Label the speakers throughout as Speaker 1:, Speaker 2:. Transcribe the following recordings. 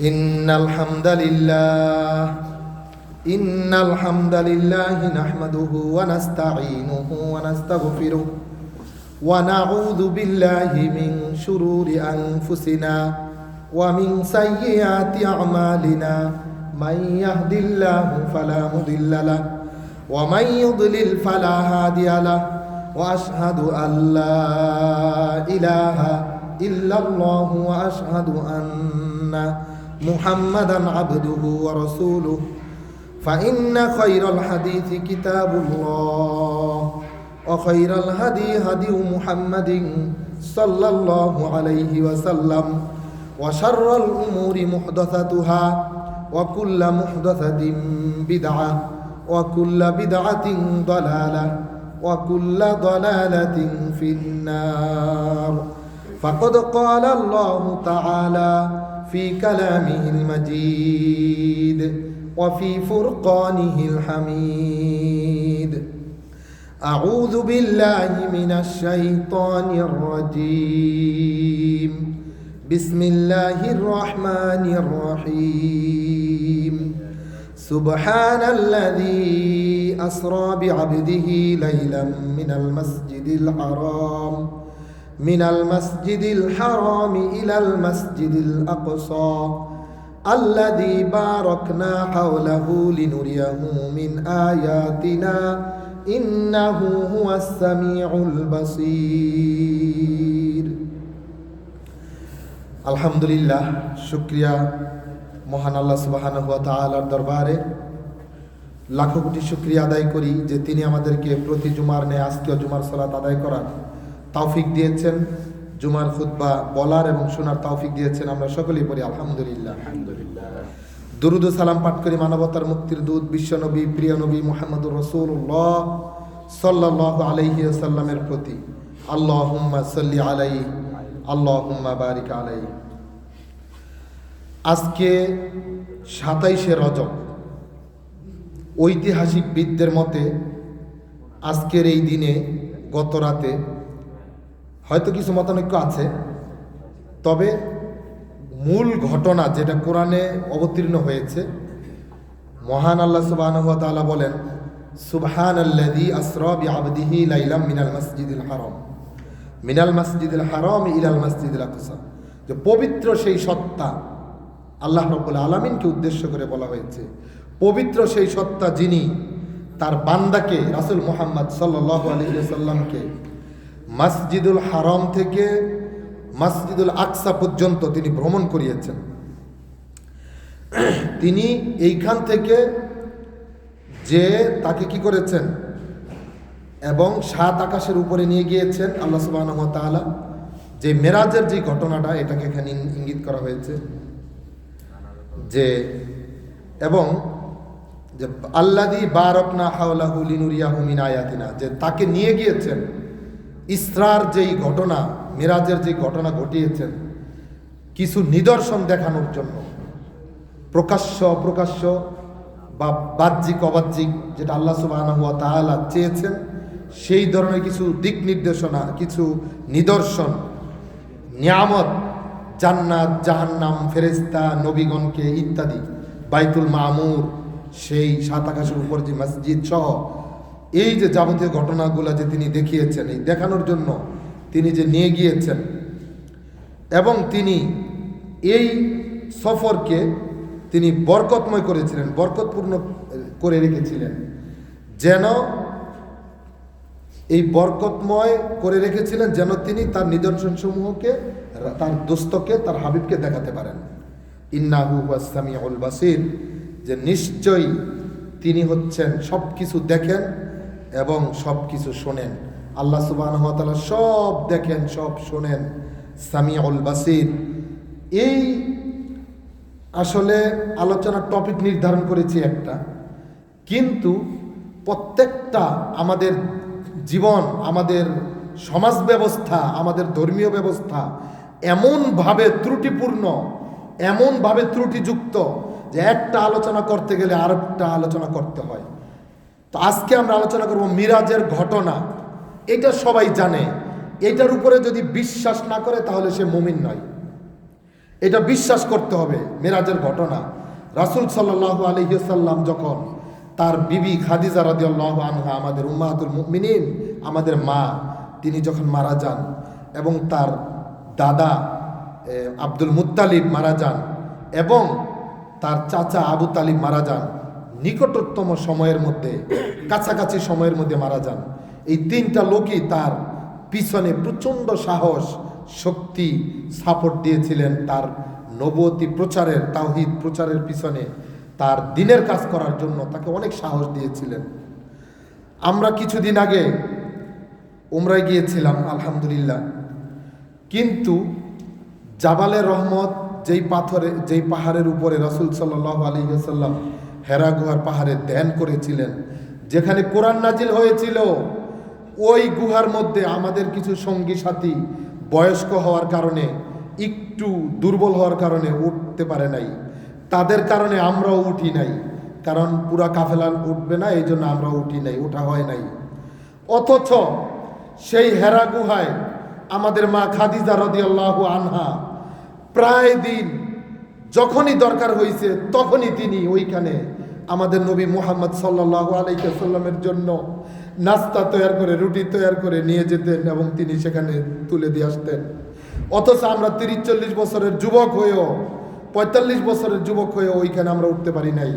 Speaker 1: إن الحمد لله إن الحمد لله نحمده ونستعينه ونستغفره ونعوذ بالله من شرور أنفسنا ومن سيئات أعمالنا من يهد الله فلا مضل له ومن يضلل فلا هادي له وأشهد أن لا إله إلا الله وأشهد أن محمدا عبده ورسوله فإن خير الحديث كتاب الله وخير الهدي هدي محمد صلى الله عليه وسلم وشر الأمور محدثتها وكل محدثة بدعة وكل بدعة ضلالة وكل ضلالة في النار فقد قال الله تعالى في كلامه المجيد وفي فرقانه الحميد. أعوذ بالله من الشيطان الرجيم. بسم الله الرحمن الرحيم. سبحان الذي أسرى بعبده ليلا من المسجد الحرام. من المسجد الحرام إلى المسجد الأقصى الذي باركنا حوله لنريه من آياتنا إنه هو السميع البصير আলহামদুলিল্লাহ শুক্রিয়া মহান আল্লাহ সুবাহানহ তালার দরবারে লাখো কোটি শুক্রিয়া আদায় করি যে তিনি আমাদেরকে প্রতি জুমার নেয় আজকেও জুমার সালাত আদায় করার তৌফিক দিয়েছেন। জুমার খুতবা বলার এবং শোনার তৌফিক দিয়েছেন আমরা সকলেই পড়ি আলহামদুলিল্লাহ। দুরুদ সালাম পাঠ করি মানবতার মুক্তির দূত বিশ্বনবী প্রিয় নবী মোহাম্মদুর রসুল্লাহ সাল্লাহ আলাইহি সাল্লামের প্রতি। আল্লাহ সাল্লি আলাই আল্লাহ বারিক আলাই আজকে সাতাইশে রজব। ঐতিহাসিক বিদদের মতে আজকের এই দিনে গত রাতে হয়তো কিছু মতানৈক্য আছে, তবে মূল ঘটনা যেটা কোরআনে অবতীর্ণ হয়েছে, মহান আল্লাহ সুবহানাহু ওয়া বলেন সুবহান আল্লাযী আসরা বিআবদিহি লাইলাম মিনাল মাসজিদিল হারম। মিনাল মাসজিদিল হারম ইলাল মাসজিদিল আকসা। যে পবিত্র সেই সত্তা আল্লাহ রাব্বুল আলামিনকে উদ্দেশ্য করে বলা হয়েছে। পবিত্র সেই সত্তা যিনি তার বান্দাকে রাসূল মুহাম্মদ সাল্লাল্লাহু আলাইহি সাল্লামকে মসজিদুল হারাম থেকে মসজিদুল আকসা পর্যন্ত তিনি ভ্রমণ করিয়েছেন। তিনি এইখান থেকে যে তাকে কি করেছেন? এবং সাত আকাশের উপরে নিয়ে গিয়েছেন আল্লাহ সুবাহ তাআলা। যে মেরাজের যে ঘটনাটা, এটাকে এখানে ইঙ্গিত করা হয়েছে। যে এবং যে আল্লাদি বারকনা হাওলাহু লিনুরিয়াহু মিন আয়াতিনা, যে তাকে নিয়ে গিয়েছেন। ইসরার যেই ঘটনা, মিরাজের যে ঘটনা ঘটিয়েছেন, কিছু নিদর্শন দেখানোর জন্য। প্রকাশ্য অপ্রকাশ্য বা বাহ্যিক অবাহ্যিক যেটা আল্লাহ সুবহানাহু ওয়া তাআলা চেয়েছেন, সেই ধরনের কিছু দিক নির্দেশনা, কিছু নিদর্শন, নিয়ামত, জান্নাত, জাহান্নাম ফেরেস্তা নবীগণকে ইত্যাদি, বাইতুল মামুর, সেই সাত আকাশের উপর যে মসজিদ সহ এই যে যাবতীয় ঘটনাগুলো যে তিনি দেখিয়েছেন, এই দেখানোর জন্য তিনি যে নিয়ে গিয়েছেন, এবং তিনি এই সফরকে তিনি বরকতময় করেছিলেন, বরকতপূর্ণ করে রেখেছিলেন। যেন এই বরকতময় করে রেখেছিলেন যেন তিনি তার নিদর্শন সমূহকে তার দোস্তকে, তার হাবিবকে দেখাতে পারেন। ইন্নাহু উল বাসির, যে নিশ্চয়ই তিনি হচ্ছেন সব কিছু দেখেন এবং সব কিছু শোনেন। আল্লাহ সুবাহ সব দেখেন, সব শোনেন। সামিউল বাসির। এই আসলে আলোচনার টপিক নির্ধারণ করেছি একটা। কিন্তু প্রত্যেকটা আমাদের জীবন, আমাদের সমাজ ব্যবস্থা, আমাদের ধর্মীয় ব্যবস্থা এমনভাবে ত্রুটিপূর্ণ, এমনভাবে ত্রুটিযুক্ত যে একটা আলোচনা করতে গেলে আরেকটা আলোচনা করতে হয়। তো আজকে আমরা আলোচনা করব মিরাজের ঘটনা। এটা সবাই জানে। এটার উপরে যদি বিশ্বাস না করে তাহলে সে মুমিন নয়। এটা বিশ্বাস করতে হবে মেরাজের ঘটনা। রাসুল সাল্লাহ আলহিসাল্লাম যখন তার বিবি খাদিজা রাদিয়াল্লাহু আনহা, আমাদের উম্মাহাতুল মুমিনিন, আমাদের মা, তিনি যখন মারা যান এবং তার দাদা আব্দুল মুত্তালিব মারা যান এবং তার চাচা আবু তালিব মারা যান নিকটতম সময়ের মধ্যে, কাছাকাছি সময়ের মধ্যে মারা যান। এই তিনটা লোকই তার পিছনে প্রচণ্ড সাহস, শক্তি সাপোর্ট দিয়েছিলেন তার নবতী প্রচারের, তাওহিদ প্রচারের পিছনে। তার দিনের কাজ করার জন্য তাকে অনেক সাহস দিয়েছিলেন। আমরা কিছুদিন আগে উমরায় গিয়েছিলাম, আলহামদুলিল্লাহ। কিন্তু জাবালে রহমত, যেই পাথরে, যেই পাহাড়ের উপরে রসুল সাল্লাহ আলী সাল্লাম হেরা গুহার পাহাড়ে ধ্যান করেছিলেন, যেখানে কোরআন নাজিল হয়েছিল। ওই গুহার মধ্যে আমাদের কিছু সঙ্গী সাথী বয়স্ক হওয়ার কারণে, একটু দুর্বল হওয়ার কারণে উঠতে পারে নাই। তাদের কারণে আমরাও উঠি নাই, কারণ পুরা কাফেলান উঠবে না এই জন্য আমরাও উঠি নাই ওঠা হয় নাই। অথচ সেই হেরা গুহায় আমাদের মা খাদিজা রদিয়াল্লাহু আনহা প্রায় দিন যখনই দরকার হয়েছে তখনই তিনি ওইখানে আমাদের নবী মুহাম্মদ সাল্লাহ আলাইসাল্লামের জন্য নাস্তা তৈরি করে, রুটি তৈরি করে নিয়ে যেতেন এবং তিনি সেখানে তুলে দিয়ে আসতেন। অথচ আমরা তিরিশ চল্লিশ বছরের যুবক হয়েও, পঁয়তাল্লিশ বছরের যুবক হয়েও ওইখানে আমরা উঠতে পারি নাই।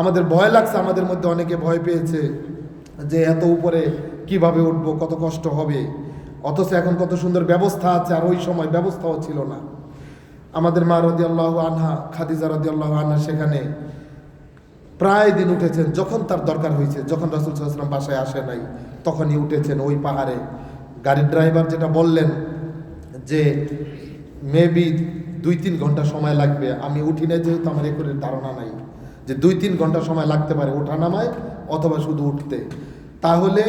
Speaker 1: আমাদের ভয় লাগছে, আমাদের মধ্যে অনেকে ভয় পেয়েছে যে এত উপরে কীভাবে উঠব, কত কষ্ট হবে। অথচ এখন কত সুন্দর ব্যবস্থা আছে আর ওই সময় ব্যবস্থাও ছিল না। আমাদের মা রদি আল্লাহ আনহা, খাদিজা রদি আল্লাহ আনহা সেখানে প্রায় দিন উঠেছেন, যখন তার দরকার হয়েছে, যখন রাসুল সাল্লাম বাসায় আসে নাই, তখনই উঠেছেন ওই পাহাড়ে। গাড়ির ড্রাইভার যেটা বললেন যে, মেবি দুই তিন ঘণ্টা সময় লাগবে। আমি উঠি না যেহেতু আমার এ করে ধারণা নাই যে দুই তিন ঘণ্টা সময় লাগতে পারে ওঠা নামায় অথবা শুধু উঠতে। তাহলে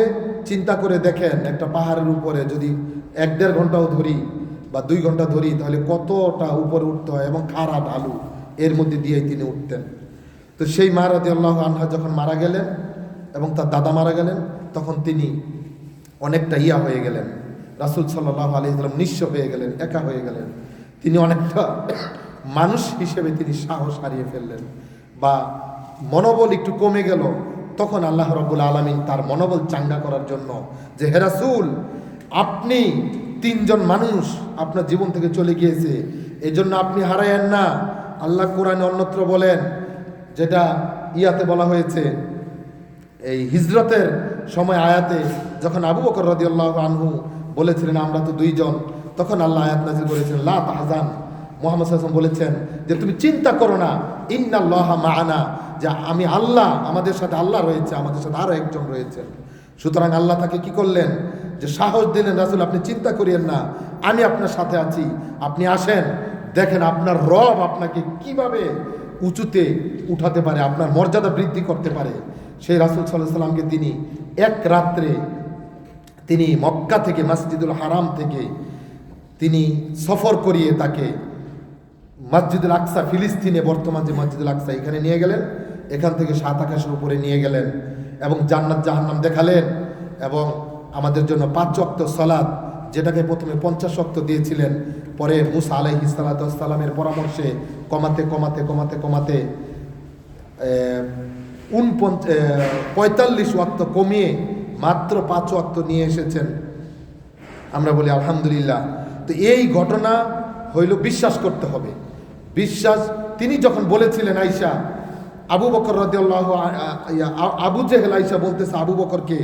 Speaker 1: চিন্তা করে দেখেন, একটা পাহাড়ের উপরে যদি এক দেড় ঘন্টাও ধরি বা দুই ঘণ্টা ধরি, তাহলে কতটা উপরে উঠতে হয় এবং খাড়া আলু এর মধ্যে দিয়েই তিনি উঠতেন। তো সেই মা রাদি আল্লাহ আনহা যখন মারা গেলেন এবং তার দাদা মারা গেলেন, তখন তিনি অনেকটা ইয়া হয়ে গেলেন। রাসুল সাল্লাহ আলিয়াল্লাম নিঃস্ব হয়ে গেলেন, একা হয়ে গেলেন। তিনি অনেকটা মানুষ হিসেবে তিনি সাহস হারিয়ে ফেললেন বা মনোবল একটু কমে গেল। তখন আল্লাহ রব্বুল আলমিন তার মনোবল চাঙ্গা করার জন্য যে হেরাসুল আপনি তিনজন মানুষ আপনার জীবন থেকে চলে গিয়েছে এই জন্য আপনি হারায়েন না। আল্লাহ কোরআনে অন্যত্র বলেন যেটা ইয়াতে বলা হয়েছে, এই হিজরতের সময় আয়াতে যখন আবু বকর রাদিয়াল্লাহু আনহু বলেছিলেন, আমরা তো দুইজন, তখন আল্লাহ আয়াত নাজিল করেছেন, লা মোহাম্মদ সাল্লাম বলেছেন যে, তুমি চিন্তা করো না, ইন্নাল্লাহ মাআনা যে, আমি আল্লাহ, আমাদের সাথে আল্লাহ রয়েছে, আমাদের সাথে আরও একজন রয়েছেন। সুতরাং আল্লাহ তাকে কি করলেন? যে, সাহস দিলেন, রাসুল, আপনি চিন্তা করিয়েন না, আমি আপনার সাথে আছি, আপনি আসেন, দেখেন আপনার রব আপনাকে কীভাবে উঁচুতে উঠাতে পারে, আপনার মর্যাদা বৃদ্ধি করতে পারে। সেই রাসুল সাল্লাহ সাল্লামকে তিনি এক রাত্রে তিনি মক্কা থেকে মসজিদুল হারাম থেকে তিনি সফর করিয়ে তাকে মসজিদুল আকসা, ফিলিস্তিনে বর্তমান যে মসজিদুল আকসা এখানে নিয়ে গেলেন, এখান থেকে সাত আকাশের উপরে নিয়ে গেলেন এবং জান্নাত জাহান্নাম দেখালেন এবং আমাদের জন্য পাঁচ অক্ত সলাদ যেটাকে প্রথমে পঞ্চাশ অক্ত দিয়েছিলেন, পরে মুসা আলাইহি সালাতামের পরামর্শে কমাতে কমাতে কমাতে কমাতে উনপঞ্চ পঁয়তাল্লিশ ওয়াক্ত কমিয়ে মাত্র পাঁচ ওয়াক্ত নিয়ে এসেছেন। আমরা বলি আলহামদুলিল্লাহ। তো এই ঘটনা হইল বিশ্বাস করতে হবে। বিশ্বাস, তিনি যখন বলেছিলেন আইসা আবু বকর রদিয়াল্লাহ আবু জেহেল আইসা বলতেছে আবু বকরকে,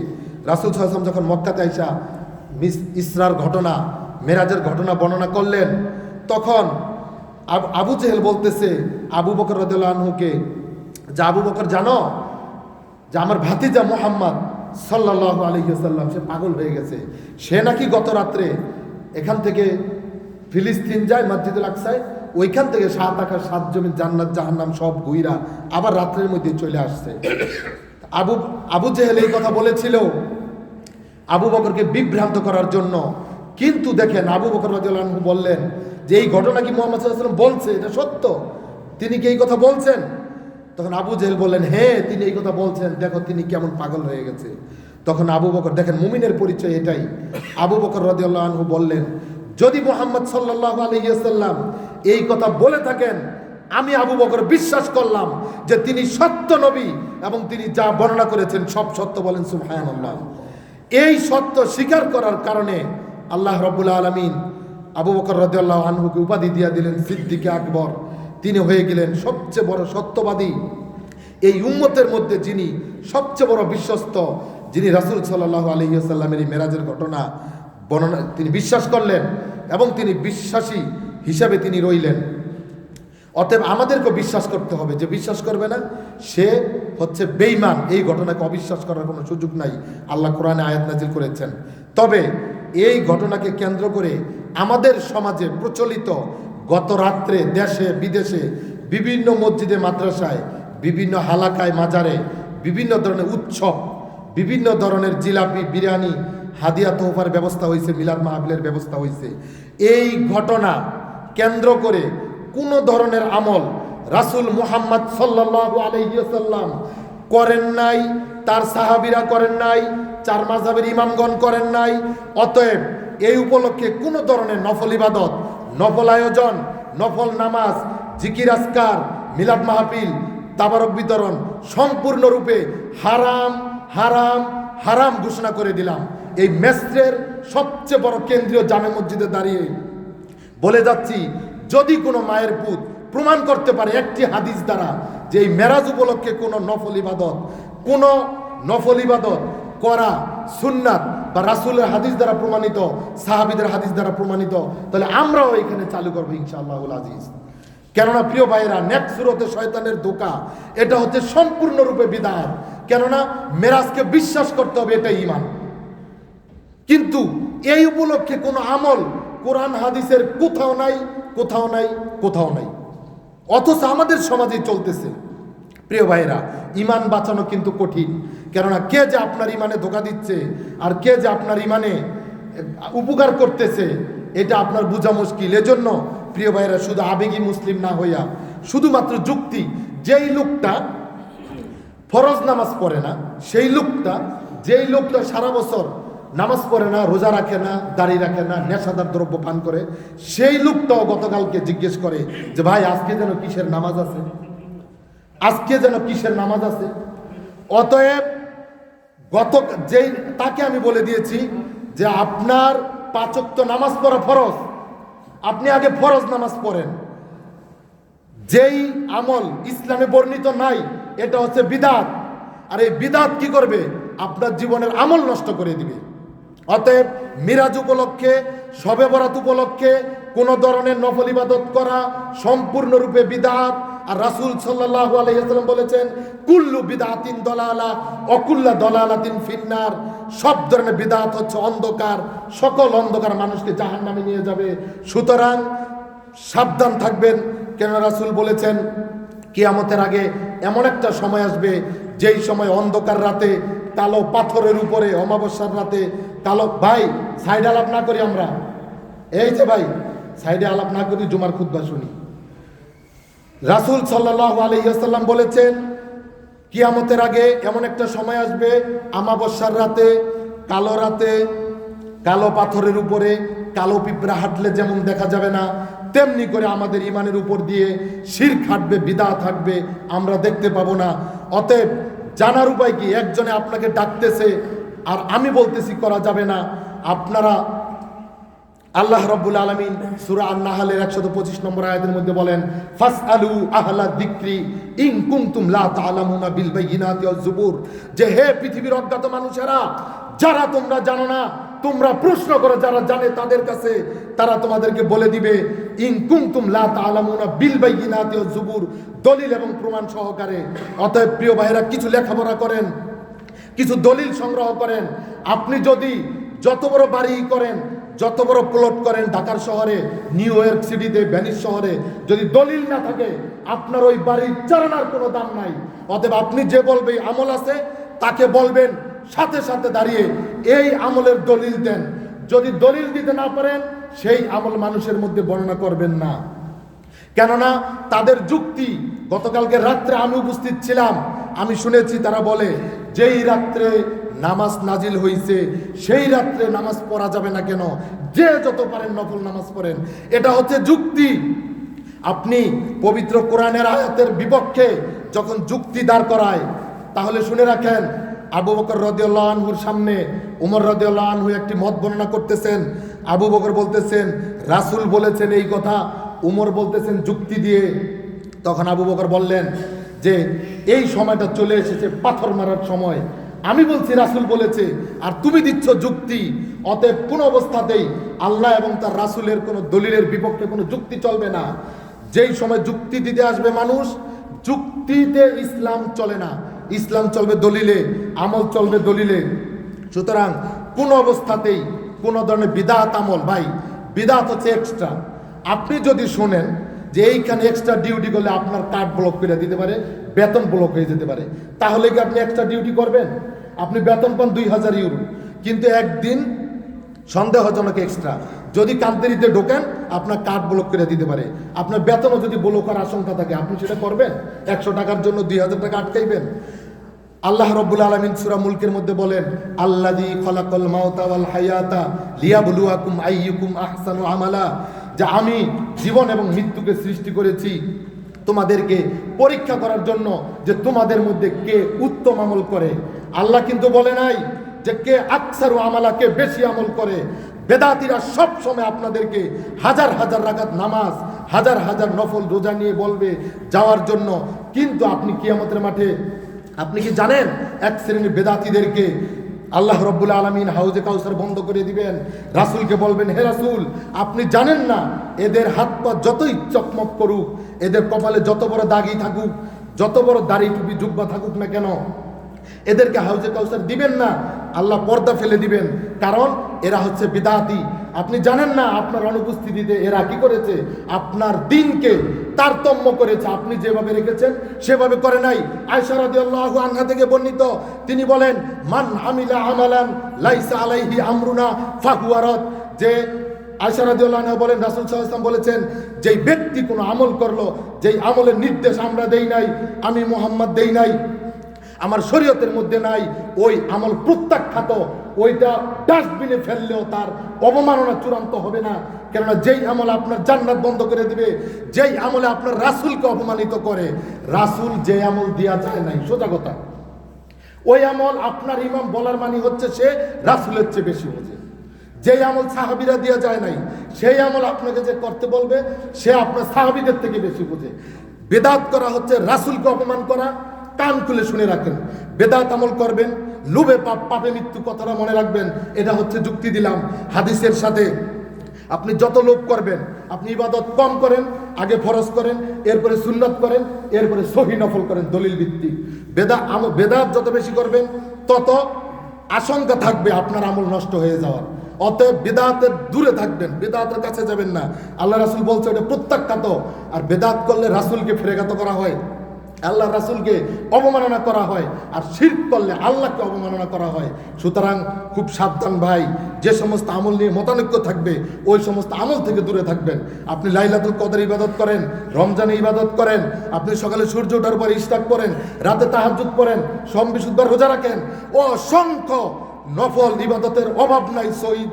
Speaker 1: রাসুল সাহসাম যখন মক্কাতে আইসা ইসরার ঘটনা, মেরাজের ঘটনা বর্ণনা করলেন। তখন আব- জেহেল বলতেছে, আবু বকর রদুল্লাহকে যে আবু বকর জানো, যে আমার ভাতিজা মোহাম্মদ সাল্লাহ আলহিসাল্লাম সে পাগল হয়ে গেছে। সে নাকি গত রাত্রে এখান থেকে ফিলিস্তিন যায়, মসজিদুল আকসায়, ওইখান থেকে সাত আকাশ সাত জমি জান্নাত, জাহান্নাম সব গুইরা আবার রাত্রের মধ্যে চলে আসছে। আবু আবু জেহেল এই কথা বলেছিল। আবু বকরকে বিভ্রান্ত করার জন্য। কিন্তু দেখেন আবু বকর আনহু বললেন যে, এই ঘটনা কি মোহাম্মদ ওয়াসাল্লাম বলছে? এটা সত্য? তিনি কি এই কথা বলছেন? তখন আবু জেল বললেন হ্যাঁ তিনি এই কথা বলছেন। দেখো, তিনি কেমন পাগল হয়ে গেছে। তখন আবু বকর, দেখেন মুমিনের পরিচয় এটাই। আবু বকর রাদিয়াল্লাহু আনহু বললেন, যদি মোহাম্মদ সাল্লাল্লাহু আলাইহি ওয়াসাল্লাম এই কথা বলে থাকেন, আমি আবু বকর বিশ্বাস করলাম যে তিনি সত্য নবী এবং তিনি যা বর্ণনা করেছেন সব সত্য বলেন সুবহানাল্লাহ। এই সত্য স্বীকার করার কারণে আল্লাহ রব্বুল আলমিন আবু বকর রদিয়াল্লাহ আনহুকে উপাধি দিয়া দিলেন সিদ্দিকে আকবর। তিনি হয়ে গেলেন সবচেয়ে বড় সত্যবাদী। এই উম্মতের মধ্যে যিনি সবচেয়ে বড় বিশ্বস্ত, যিনি রাসুল সাল্লাহ আলহিসাল্লামের এই মেরাজের ঘটনা বর্ণনা তিনি বিশ্বাস করলেন এবং তিনি বিশ্বাসী হিসাবে তিনি রইলেন। অতএব আমাদেরকে বিশ্বাস করতে হবে যে বিশ্বাস করবে না, সে হচ্ছে বেইমান এই ঘটনাকে অবিশ্বাস করার কোনো সুযোগ নাই। আল্লাহ কোরআনে আয়াত নাজিল করেছেন। তবে এই ঘটনাকে কেন্দ্র করে আমাদের সমাজে প্রচলিত গত রাত্রে দেশে, বিদেশে, বিভিন্ন মসজিদে, মাদ্রাসায়, বিভিন্ন হালাকায়, মাজারে, বিভিন্ন ধরনের উৎসব, বিভিন্ন ধরনের জিলাপি, বিরিয়ানি, হাদিয়া তোহফার ব্যবস্থা হয়েছে, মিলাদ মাহবিলের ব্যবস্থা হয়েছে। এই ঘটনা কেন্দ্র করে কোনো ধরনের আমল রাসুল মুহাম্মদ সাল্লাহ আলহিসাল্লাম করেন নাই, তার সাহাবিরা করেন নাই, চার মাঝাবের ইমামগণ করেন নাই, অতএব এই উপলক্ষে কোনো ধরনের নফল ইবাদত, নফল আয়োজন, নফল নামাজ, জিকির আসকার মিলাদ মাহফিল, তাবারক বিতরণ সম্পূর্ণরূপে হারাম হারাম হারাম ঘোষণা করে দিলাম। এই মেস্ত্রের সবচেয়ে বড় কেন্দ্রীয় জামে মসজিদে দাঁড়িয়ে বলে যাচ্ছি যদি কোনো মায়ের পুত প্রমাণ করতে পারে একটি হাদিস দ্বারা যে এই মেরাজ উপলক্ষে কোনো নফল ইবাদত, কোনো নফল ইবাদত করা সুন্নাত বা রাসুলের হাদিস দ্বারা প্রমাণিত, সাহাবিদের হাদিস দ্বারা প্রমাণিত, তাহলে আমরাও এখানে চালু করব ইনশাআল্লাহুল আজিজ। কেননা প্রিয় ভাইয়েরা, নেক সুরতে শয়তানের ধোকা, এটা হচ্ছে সম্পূর্ণরূপে বিদাত। কেননা মেরাজকে বিশ্বাস করতে হবে এটা ইমান কিন্তু এই উপলক্ষে কোনো আমল, কোরআন, হাদিসের কোথাও নাই কোথাও নাই কোথাও নাই। অথচ আমাদের সমাজে চলতেছে। প্রিয় ভাইরা ইমান বাঁচানো কিন্তু কঠিন। কেননা কে যে আপনার ইমানে ধোকা দিচ্ছে আর কে যে আপনার ইমানে উপকার করতেছে, এটা আপনার বোঝা মুশকিল। এজন্য প্রিয় ভাইরা শুধু আবেগী মুসলিম না হইয়া, শুধুমাত্র যুক্তি, যেই লোকটা ফরজ নামাজ পড়ে না, সেই লোকটা, যেই লোকটা সারা বছর নামাজ পড়ে না, রোজা রাখে না, দাড়ি রাখে না, নেশাদার দ্রব্য পান করে, সেই লোকটাও গতকালকে জিজ্ঞেস করে যে, ভাই, আজকে যেন কিসের নামাজ আছে? আজকে যেন কিসের নামাজ আছে? অতএব গত, যেই, তাকে আমি বলে দিয়েছি যে, আপনার পাচক্ত নামাজ পড়া ফরজ। আপনি আগে ফরজ নামাজ পড়েন। যেই আমল ইসলামে বর্ণিত নাই, এটা হচ্ছে বিদাত। আর এই বিদাত কি করবে? আপনার জীবনের আমল নষ্ট করে দিবে। অতএব মিরাজ উপলক্ষে সবে বরাত উপলক্ষে কোন ধরনের নফল ইবাদত করা সম্পূর্ণরূপে বিদাত। আর রাসূল সাল্লাল্লাহু আলাইহি ওয়াসাল্লাম বলেছেন, কুল্লু বিদাতিন দলালা, অকুল্লা দলালাতিন ফিন্নার। সব ধরনের বিদাত হচ্ছে অন্ধকার, সকল অন্ধকার মানুষকে জাহান্নামে নিয়ে যাবে। সুতরাং সাবধান থাকবেন কেন রাসূল বলেছেন, কিয়ামতের আগে এমন একটা সময় আসবে, যেই সময় অন্ধকার রাতে কালো পাথরের উপরে, অমাবস্যার রাতে কালো ভাই, সাইডে আলাপ না করি আমরা। এই যে ভাই, সাইডে আলাপ না করি, জুমার খুদ্া শুনি। রাসূল সাল্লাল্লাহু আলাইহি ওয়াসাল্লাম বলেছেন, কিয়ামতের আগে এমন একটা সময় আসবে, আমাবস্যার রাতে, কালো রাতে, কালো পাথরের উপরে, কালো পিঁপড়া হাঁটলে যেমন দেখা যাবে না, তেমনি করে আমাদের ইমানের উপর দিয়ে শির খাটবে বিদা থাকবে আমরা দেখতে পাবো না। অতএব জানার উপায় কি? একজনে আপনাকে ডাকতেছে আর আমি বলতেছি করা যাবে না। আপনারা আল্লাহ রব্বুল আলমিন সুরা আন্নাহালের একশত পঁচিশ নম্বর আয়াতের মধ্যে বলেন ফাস আলু আহলা দিক্রি ইন কুমতুম লা তালামুনা বিল বাইয়িনাতি ওয়াজ জুবুর যে হে পৃথিবীর অজ্ঞাত মানুষেরা, যারা তোমরা জানো না, তোমরা প্রশ্ন করো যারা জানে তাদের কাছে, তারা তোমাদেরকে বলে দিবে ইং কুমতুম লা তালামুনা বিল বাইয়িনাতি ওয়াজ জুবুর দলিল এবং প্রমাণ সহকারে। অতএব প্রিয় ভাইরা কিছু লেখাপড়া করেন কিছু দলিল সংগ্রহ করেন। আপনি যদি যত বড় বাড়ি করেন, যত বড় প্লট করেন ঢাকার শহরে নিউ ইয়র্ক সিটিতে ভ্যানিস শহরে, যদি দলিল না থাকে, আপনার ওই বাড়ির চালানার কোনো দাম নাই। অতএব আপনি যে বলবে আমল আছে, তাকে বলবেন, সাথে সাথে দাঁড়িয়ে এই আমলের দলিল দেন। যদি দলিল দিতে না পারেন, সেই আমল মানুষের মধ্যে বর্ণনা করবেন না। কেননা, তাদের যুক্তি, গতকালকে রাত্রে আমি উপস্থিত ছিলাম, আমি শুনেছি, তারা বলে যেই রাত্রে নামাজ নাজিল হইছে, সেই রাত্রে নামাজ পড়া যাবে না কেন? যে যত পারেন নফল নামাজ পড়েন। এটা হচ্ছে যুক্তি। আপনি পবিত্র কোরআনের আয়াতের বিপক্ষে যখন যুক্তি দাঁড় করায়, তাহলে শুনে রাখেন, আবু বকর রদিউল্লাহ আনহুর সামনে উমর রদিউল্লাহ আনহু একটি মত বর্ণনা করতেছেন। আবু বকর বলতেছেন, রাসূল বলেছেন এই কথা। উমর বলতেছেন যুক্তি দিয়ে। তখন আবু বকর বললেন যে এই সময়টা চলে এসেছে, পাথর মারার সময়। আমি বলছি, রাসুল বলেছে, আর তুমি দিচ্ছ যুক্তি, অতএব কোন অবস্থাতেই আল্লাহ এবং তার রাসুলের কোনো দলিলের বিপক্ষে কোনো যুক্তি চলবে না। যেই সময় যুক্তি দিতে আসবে মানুষ, যুক্তিতে ইসলাম চলে না। ইসলাম চলবে দলিলে, আমল চলবে দলিলে। সুতরাং কোন অবস্থাতেই কোনো ধরনের বিদাত আমল, ভাই, বিদাত হচ্ছে এক্সট্রা আপনি যদি শোনেন যে এইখানে এক্সট্রা ডিউটি করলে আপনার কার্ড ব্লক করে দিতে পারে, বেতন ব্লক হয়ে যেতে পারে। তাহলে কি আপনি এক্সট্রা ডিউটি করবেন? আপনি বেতন পান দুই হাজার ইউরো কিন্তু একদিন সন্দেহজনক এক্সট্রা যদি কান্তারিতে ঢোকেন, আপনার কার্ড ব্লক করে দিতে পারে। আপনার বেতনও যদি ব্লক করার আশঙ্কা থাকে, আপনি সেটা করবেন? একশো টাকার জন্য দুই হাজার টাকা আটকাইবেন? আল্লাহ রব্বুল আলমিন সুরা মুলকের মধ্যে বলেন আল্লাদি খলাকল মাওতা হায়াতা লিয়াবলুয়াকুম আইয়ুকুম আহসানু আমালা। যে আমি জীবন এবং মৃত্যুকে সৃষ্টি করেছি, তোমাদেরকে পরীক্ষা করার জন্য যে তোমাদের মধ্যে কে উত্তম আমল করে। আল্লাহ কিন্তু বলে নাই যে কে আকসারু আমালা, কে বেশি আমল করে। বেদাতিরা সব সময় আপনাদেরকে হাজার হাজার রাকাত নামাজ, হাজার হাজার নফল রোজা নিয়ে বলবে যাওয়ার জন্য। কিন্তু আপনি কিয়ামতের মাঠে, আপনি কি জানেন? এক শ্রেণির বেদাতিদেরকে আল্লাহ রব্বুল আলমিন হাউজে কাউসার বন্ধ করে দিবেন। রাসুলকে বলবেন, হে রাসুল, আপনি জানেন না, এদের হাত পা যতই চকমক করুক, এদের কপালে যত বড় দাগি থাকুক, যত বড় দাড়ি টুপি জুব্বা থাকুক না কেন, এদেরকে হাউজে কাউসার দিবেন না, আল্লাহ পর্দা ফেলে দিবেন। কারণ এরা হচ্ছে বিদাতি আপনি জানেন না আপনার অনুপস্থিতিতে এরা কি করেছে? আপনার দিনকে তারতম্য করেছে। আপনি যেভাবে রেখেছেন, সেভাবে করে নাই। আয়সারাদি আল্লাহ আনহা থেকে বর্ণিত, তিনি বলেন, মান আমিলা আমালান লাইসা আলাইহি আমরুনা ফাহুয়ারত যে আয়সারাদিউল্লাহ বলেন, রাসুল সাল্লাম বলেছেন যেই ব্যক্তি কোনো আমল করল, যেই আমলের নির্দেশ আমরা দেই নাই, আমি মোহাম্মদ দেই নাই, আমার শরীয়তের মধ্যে নাই, ওই আমল প্রত্যাখ্যাত ওইটা ডাস্টবিনে ফেললেও তার অবমাননা চূড়ান্ত হবে না। কেননা যেই আমল আপনার জান্নাত বন্ধ করে দিবে, যেই আমলে আপনার রাসুলকে অপমানিত করে, রাসুল যে আমল দেওয়া যায় নাই। সোজা কথা। ওই আমল আপনার ইমাম বলার মানে হচ্ছে সে রাসুলের চেয়ে বেশি বোঝে যেই আমল সাহাবিরা দেওয়া যায় নাই, সেই আমল আপনাকে যে করতে বলবে, সে আপনার সাহাবিদের থেকে বেশি বোঝে। বেদাত করা হচ্ছে রাসুলকে অপমান করা কান খুলে শুনে রাখেন। বেদাত আমল করবেন, লোভে পাপ, পাপে মৃত্যু কথাটা মনে রাখবেন। এটা হচ্ছে যুক্তি দিলাম। হাদিসের সাথে আপনি যত লোভ করবেন, আপনি ইবাদত কম করেন, আগে ফরজ করেন, এরপরে সুন্নত করেন, এরপরে সহি নফল করেন, দলিল ভিত্তিক। বেদা বেদাত যত বেশি করবেন, তত আশঙ্কা থাকবে আপনার আমল নষ্ট হয়ে যাওয়ার। অতএব বেদাতের দূরে থাকবেন, বেদাতের কাছে যাবেন না। আল্লাহ রাসুল বলছে, ওটা প্রত্যাখ্যাত। আর বেদাত করলে রাসুলকে ফেরেঘাত করা হয়। আল্লাহ রাসুলকে অবমাননা করা হয় আর শির্ক করলে আল্লাহকে অবমাননা করা হয়। সুতরাং খুব সাবধান ভাই, যে সমস্ত আমল নিয়ে মতানৈক্য থাকবে, ওই সমস্ত আমল থেকে দূরে থাকবেন। আপনি লাইলাতুল কদর ইবাদত করেন, রমজানে ইবাদত করেন, আপনি সকালে সূর্য ওঠার পর ইস্তাক করেন রাতে তাহাজুদ করেন সোম বিশুদ্ধবার রোজা রাখেন, অসংখ্য নফল ইবাদতের অভাব নাই সহিদ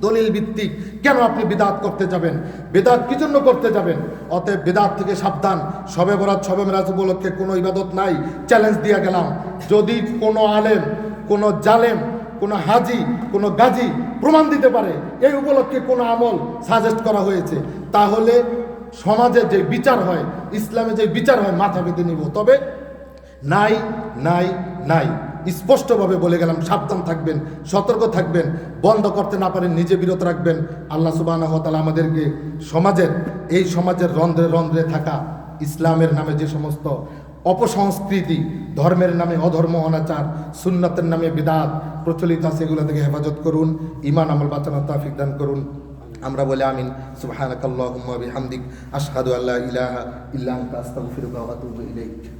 Speaker 1: দলিল ভিত্তিক। কেন আপনি বিদাত করতে যাবেন? বেদাত কি জন্য করতে যাবেন? অতএব বেদাত থেকে সাবধান। সবে বরাত, সবে মেরাজ উপলক্ষে কোনো ইবাদত নাই। চ্যালেঞ্জ দিয়ে গেলাম। যদি কোনো আলেম, কোনো জালেম, কোনো হাজি, কোনো গাজী প্রমাণ দিতে পারে, এই উপলক্ষে কোনো আমল সাজেস্ট করা হয়েছে, তাহলে সমাজে যে বিচার হয়, ইসলামে যে বিচার হয়, মাথা পেতে নিব। তবে নাই নাই নাই। স্পষ্টভাবে বলে গেলাম, সাবধান থাকবেন, সতর্ক থাকবেন, বন্ধ করতে না পারেন, নিজে বিরত রাখবেন। আল্লাহ সুবাহ আমাদেরকে সমাজের, এই সমাজের রন্ধ্রে রন্ধ্রে থাকা ইসলামের নামে যে সমস্ত অপসংস্কৃতি, ধর্মের নামে অধর্ম, অনাচার, সুন্নতের নামে বিদাত প্রচলিত আছে, এগুলো থেকে হেফাজত করুন ইমান আমল বাঁচানোর তাফিক দান করুন। আমরা বলে আমিন। সুবহানাকাল্লাহুম্মা বিহামদিক, আশহাদু আল্লা ইলাহা ইল্লা ইলাইক।